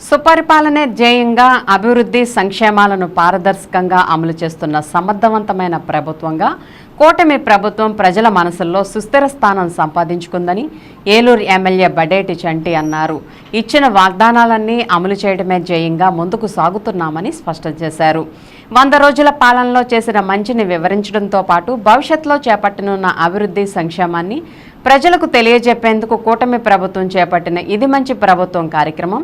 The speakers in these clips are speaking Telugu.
సుపరిపాలనే ధ్యేయంగా అభివృద్ధి సంక్షేమాలను పారదర్శకంగా అమలు చేస్తున్న సమర్థవంతమైన ప్రభుత్వంగా కూటమి ప్రభుత్వం ప్రజల మనసుల్లో సుస్థిర స్థానం సంపాదించుకుందని ఏలూరు ఎమ్మెల్యే బడేటి చంటి అన్నారు. ఇచ్చిన వాగ్దానాలన్నీ అమలు చేయడమే జయంగా ముందుకు సాగుతున్నామని స్పష్టం చేశారు. వంద రోజుల పాలనలో చేసిన మంచిని వివరించడంతో పాటు భవిష్యత్తులో చేపట్టనున్న అభివృద్ధి సంక్షేమాన్ని ప్రజలకు తెలియజెప్పేందుకు కూటమి ప్రభుత్వం చేపట్టిన ఇది మంచి ప్రభుత్వం కార్యక్రమం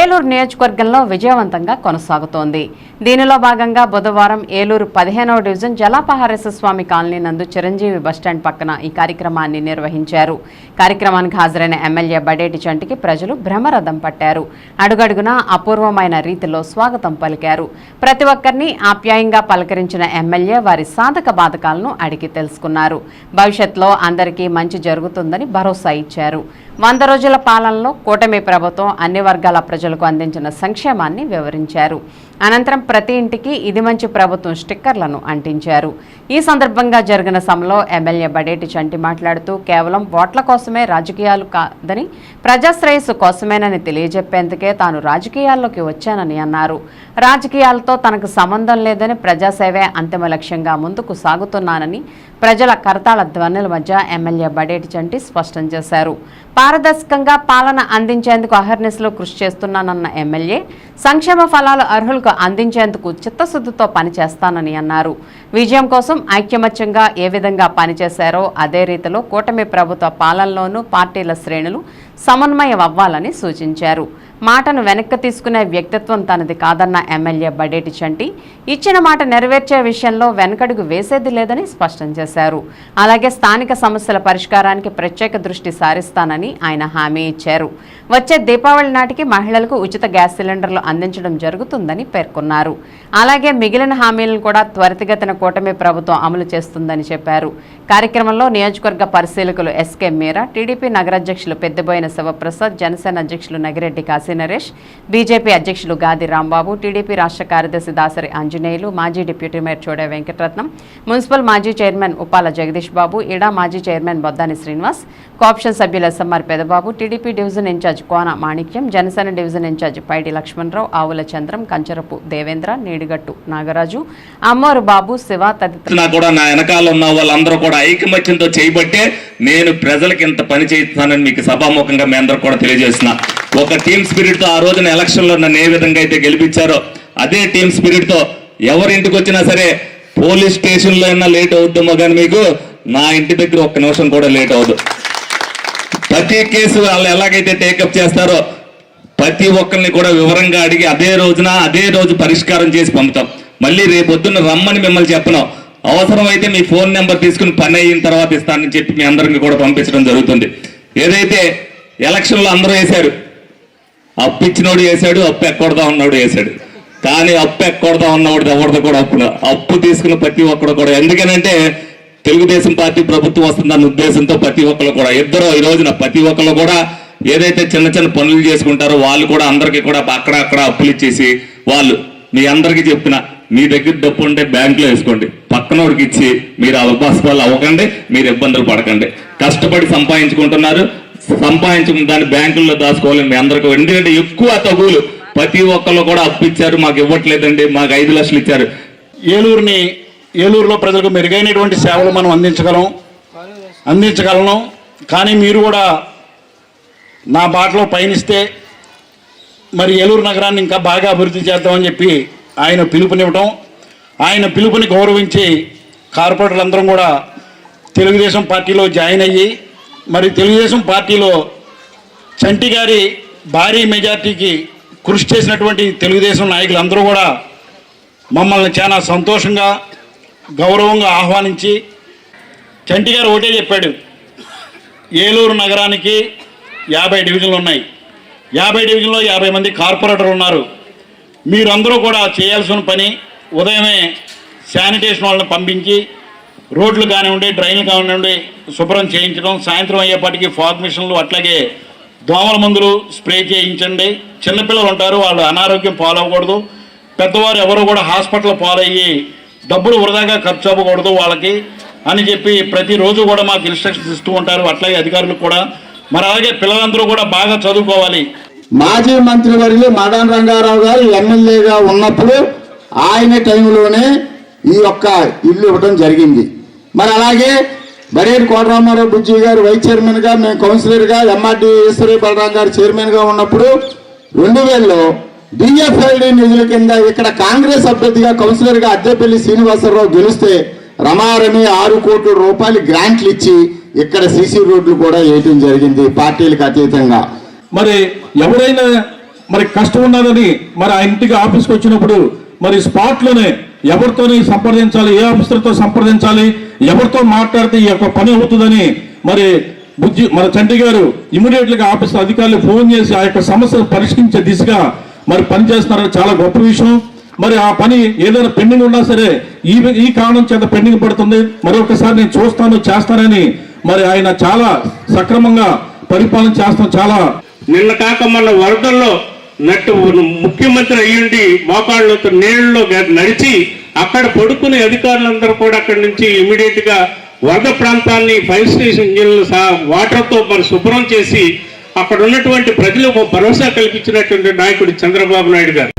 ఏలూరు నియోజకవర్గంలో విజయవంతంగా కొనసాగుతోంది. దీనిలో భాగంగా బుధవారం ఏలూరు పదిహేనవ డివిజన్ జలాపహారేశ్వర స్వామి కాలనీ నందు చిరంజీవి బస్టాండ్ పక్కన ఈ కార్యక్రమాన్ని నిర్వహించారు. కార్యక్రమానికి హాజరైన ఎమ్మెల్యే బడేటి చంటికి ప్రజలు భ్రమరథం పట్టారు. అడుగడుగునా అపూర్వమైన రీతిలో స్వాగతం పలికారు. ప్రతి ఒక్కరిని ఆప్యాయంగా పలకరించిన ఎమ్మెల్యే వారి సాధక బాధకాలను అడిగి తెలుసుకున్నారు. భవిష్యత్తులో అందరికీ మంచి జరుగుతుందని భరోసా ఇచ్చారు. వంద రోజుల పాలనలో కూటమి ప్రభుత్వం అన్ని వర్గాల ప్రజలకు అందించిన సంక్షేమాన్ని వివరించారు. అనంతరం ప్రతి ఇంటికి ఇది మంచి ప్రభుత్వం స్టిక్కర్లను అంటించారు. ఈ సందర్భంగా జరిగిన సభలో ఎమ్మెల్యే బడేటి చంటి మాట్లాడుతూ కేవలం ఓట్ల కోసమే రాజకీయాలు కాదని ప్రజాశ్రేయస్సు కోసమేనని తెలియజెప్పేందుకే తాను రాజకీయాల్లోకి వచ్చానని అన్నారు. రాజకీయాలతో తనకు సంబంధం లేదని ప్రజాసేవే అంతిమ లక్ష్యంగా ముందుకు సాగుతున్నానని ప్రజల కరతాళ ధ్వనుల మధ్య ఎమ్మెల్యే బడేటి చంటి స్పష్టం చేశారు. పారదర్శకంగా పాలన అందించేందుకు అహర్నిస్లో కృషి చేస్తున్నానన్న ఎమ్మెల్యే సంక్షేమ ఫలాలు అర్హులకు అందించేందుకు చిత్తశుద్ధితో పనిచేస్తానని అన్నారు. విజయం కోసం ఐక్యమత్యంగా ఏ విధంగా పనిచేశారో అదే రీతిలో కూటమి ప్రభుత్వ పాలనలోనూ పార్టీల శ్రేణులు సమన్వయం అవ్వాలని సూచించారు. మాటను వెనక్కి తీసుకునే వ్యక్తిత్వం తనది కాదన్న ఎమ్మెల్యే బడేటి చంటి ఇచ్చిన మాట నెరవేర్చే విషయంలో వెనకడుగు వేసేది లేదని స్పష్టం చేశారు. అలాగే స్థానిక సమస్యల పరిష్కారానికి ప్రత్యేక దృష్టి సారిస్తానని ఆయన హామీ ఇచ్చారు. వచ్చే దీపావళి నాటికి మహిళలకు ఉచిత గ్యాస్ సిలిండర్లు అందించడం జరుగుతుందని పేర్కొన్నారు. అలాగే మిగిలిన హామీలను కూడా త్వరితగతిన కూటమి ప్రభుత్వం అమలు చేస్తుందని చెప్పారు. కార్యక్రమంలో నియోజకవర్గ పరిశీలకులు ఎస్కే మీరా టీడీపీ నగరాధ్యక్షులు పెద్దబోయిన శివప్రసాద్ జనసేన అధ్యక్షులు నగిరెడ్డి కాశీ నరేష్ బీజేపీ అధ్యక్షులు గాది రాంబాబు టీడీపీ రాష్ట్ర కార్యదర్శి దాసరి ఆంజనేయులు మాజీ deputy mayor Chode Venkataratnam municipal మాజీ చైర్మన్ ఉపాల జగదీష్ బాబు ఇడా మాజీ చైర్మన్ బొద్దాని శ్రీనివాస్ కోఆప్షన్ సభ్యులు SMR Pedababu TDP division incharge Kona Manikyam Janasena division incharge Paidi Lakshmanarao Avula Chandram Kancharapu Devendra నీడిగట్టు Nagaraju అమ్మోరు బాబు శివ తదితరులు. కూడా నా వెనకాల ఉన్న వాళ్ళందరూ కూడా ఐకమత్యంతో చేయబట్టే నేను ప్రజలకు ఇంత పని చేస్తానని మీకు సభాముఖంగా మీ అందరూ కూడా తెలియజేస్తున్నా. ఒక టీమ్ స్పిరిట్తో ఆ రోజున ఎలక్షన్లో నన్ను ఏ విధంగా అయితే గెలిపించారో అదే టీమ్ స్పిరిట్తో ఎవరింటికి ఎవరి వచ్చినా సరే పోలీస్ స్టేషన్లో అయినా లేట్ అవుతుందో కానీ మీకు నా ఇంటి దగ్గర ఒక్క నిమిషం కూడా లేట్ అవ్వదు. ప్రతి కేసు వాళ్ళు ఎలాగైతే టేకప్ చేస్తారో ప్రతి ఒక్కరిని కూడా వివరంగా అడిగి అదే రోజున అదే రోజు పరిష్కారం చేసి పంపుతాం. మళ్ళీ రేపొద్దున రమ్మని మిమ్మల్ని చెప్పను. అవసరమైతే మీ ఫోన్ నెంబర్ తీసుకుని పని అయిన తర్వాత ఇస్తానని చెప్పి మీ అందరికీ కూడా పంపించడం జరుగుతుంది. ఏదైతే ఎలక్షన్లో అందరూ వేశారు అప్పు ఇచ్చినోడు అప్పు ఎక్కడదా ఉన్నవాడు వేసాడు కానీ అప్పు ఎక్కడదా ఉన్నవాడు ఎవరిదో కూడా అప్పు అప్పు తీసుకున్న ప్రతి ఒక్కడు కూడా. ఎందుకనంటే తెలుగుదేశం పార్టీ ప్రభుత్వం వస్తుందన్న ఉద్దేశంతో ప్రతి ఒక్కరు కూడా ఇద్దరు ఈ రోజున ప్రతి ఒక్కరు కూడా ఏదైతే చిన్న చిన్న పనులు చేసుకుంటారో వాళ్ళు కూడా అందరికీ కూడా అక్కడ అక్కడ అప్పులు ఇచ్చేసి వాళ్ళు మీ అందరికీ చెప్పిన మీ దగ్గర డబ్బు ఉంటే బ్యాంకులో వేసుకోండి. పక్కనోడికి ఇచ్చి మీరు అవకాశాలు అవ్వకండి మీరు ఇబ్బందులు పడకండి. కష్టపడి సంపాదించుకుంటున్నారు సంపాదించుకున్న దాన్ని బ్యాంకుల్లో దాచుకోవాలని అందరికీ ఎందుకంటే ఎక్కువ తగులు. ప్రతి ఒక్కళ్ళు కూడా అప్పు ఇచ్చారు. మాకు ఇవ్వట్లేదండి. మాకు ఐదు లక్షలు ఇచ్చారు. ఏలూరుని ఏలూరులో ప్రజలకు మెరుగైనటువంటి సేవలు మనం అందించగలం. అందించగలను. కానీ మీరు కూడా నా బాటలో పయనిస్తే మరి ఏలూరు నగరాన్ని ఇంకా బాగా అభివృద్ధి చేద్దామని చెప్పి ఆయన పిలుపునివ్వటం ఆయన పిలుపుని గౌరవించి కార్పొరేటర్లందరం కూడా తెలుగుదేశం పార్టీలో జాయిన్ అయ్యి మరి తెలుగుదేశం పార్టీలో చంటి గారి భారీ మెజార్టీకి కృషి చేసినటువంటి తెలుగుదేశం నాయకులందరూ కూడా మమ్మల్ని చాలా సంతోషంగా గౌరవంగా ఆహ్వానించి చంటి గారు ఒకటే చెప్పాడు ఏలూరు నగరానికి యాభై డివిజన్లు ఉన్నాయి. యాభై డివిజన్లో యాభై మంది కార్పొరేటర్లు ఉన్నారు. మీరందరూ కూడా చేయాల్సిన పని ఉదయమే శానిటేషన్ వాళ్ళని పంపించి రోడ్లు కానివ్వండి డ్రైన్లు కానివ్వండి శుభ్రం చేయించడం సాయంత్రం అయ్యేపాటికి ఫాగ్ మిషన్లు అట్లాగే దోమల మందులు స్ప్రే చేయించండి. చిన్నపిల్లలు ఉంటారు వాళ్ళు అనారోగ్యం పాలవకూడదు పెద్దవారు ఎవరు కూడా హాస్పిటల్ పాలయ్యి డబ్బులు వృధాగా ఖర్చు అవ్వకూడదు వాళ్ళకి అని చెప్పి ప్రతిరోజు కూడా మాకు ఇన్స్ట్రక్షన్స్ ఇస్తూ ఉంటారు. అట్లాగే అధికారులు కూడా. మరి అలాగే పిల్లలందరూ కూడా బాగా చదువుకోవాలి. మాజీ మంత్రి వర్యులు మదన్ రంగారావు గారు ఎమ్మెల్యేగా ఉన్నప్పుడు ఆయన టైంలోనే ఈ యొక్క ఇల్లు ఇవ్వడం జరిగింది. మరి అలాగే బరేడు కోటరామారావు బుజ్జి గారు వైస్ చైర్మన్గా మేము కౌన్సిలర్గా ఎంఆర్డి ఈశ్వరి బలరాం గారు చైర్మన్గా ఉన్నప్పుడు రెండు వేలలో డిఎఫ్ఐడి నిధుల కింద ఇక్కడ కాంగ్రెస్ అభ్యర్థిగా కౌన్సిలర్గా అద్దెపల్లి శ్రీనివాసరావు గెలిస్తే రమారమి ఆరు కోట్ల రూపాయలు గ్రాంట్లు ఇచ్చి ఇక్కడ సీసీ రోడ్లు కూడా వేయటం జరిగింది పార్టీలకు అతీతంగా. మరి ఎవరైనా మరి కష్టం ఉన్నదని మరి ఆ ఇంటికి ఆఫీస్కి వచ్చినప్పుడు మరి స్పాట్లోనే ఎవరితోని సంప్రదించాలి ఏ ఆఫీసర్తో సంప్రదించాలి ఎవరితో మాట్లాడితే ఈ యొక్క పని అవుతుందని మరి బుద్ధి మన చంటి గారు ఇమీడియట్గా ఆఫీస్ అధికారులు ఫోన్ చేసి ఆ యొక్క సమస్యను పరిష్కరించే దిశగా మరి పని చేస్తున్నారని చాలా గొప్ప విషయం. మరి ఆ పని ఏదైనా పెండింగ్ ఉన్నా సరే ఈ ఈ కారణం చేత పెండింగ్ పడుతుంది. మరి ఒకసారి నేను చూస్తాను చేస్తానని మరి ఆయన చాలా సక్రమంగా పరిపాలన చేస్తాం. చాలా నిన్న కాక మన వరదల్లో నట్టు ముఖ్యమంత్రి అయ్యుండి మోకాళ్ళతో నీళ్ళలో గ- నడిచి అక్కడ పడుకునే అధికారులందరూ కూడా అక్కడి నుంచి ఇమీడియట్గా వరద ప్రాంతాన్ని ఫైర్ స్టేషన్ ఇంజిన్లు వాటర్తో మరి శుభ్రం చేసి అక్కడ ఉన్నటువంటి ప్రజలకు భరోసా కల్పించినటువంటి నాయకుడు చంద్రబాబు నాయుడు గారు.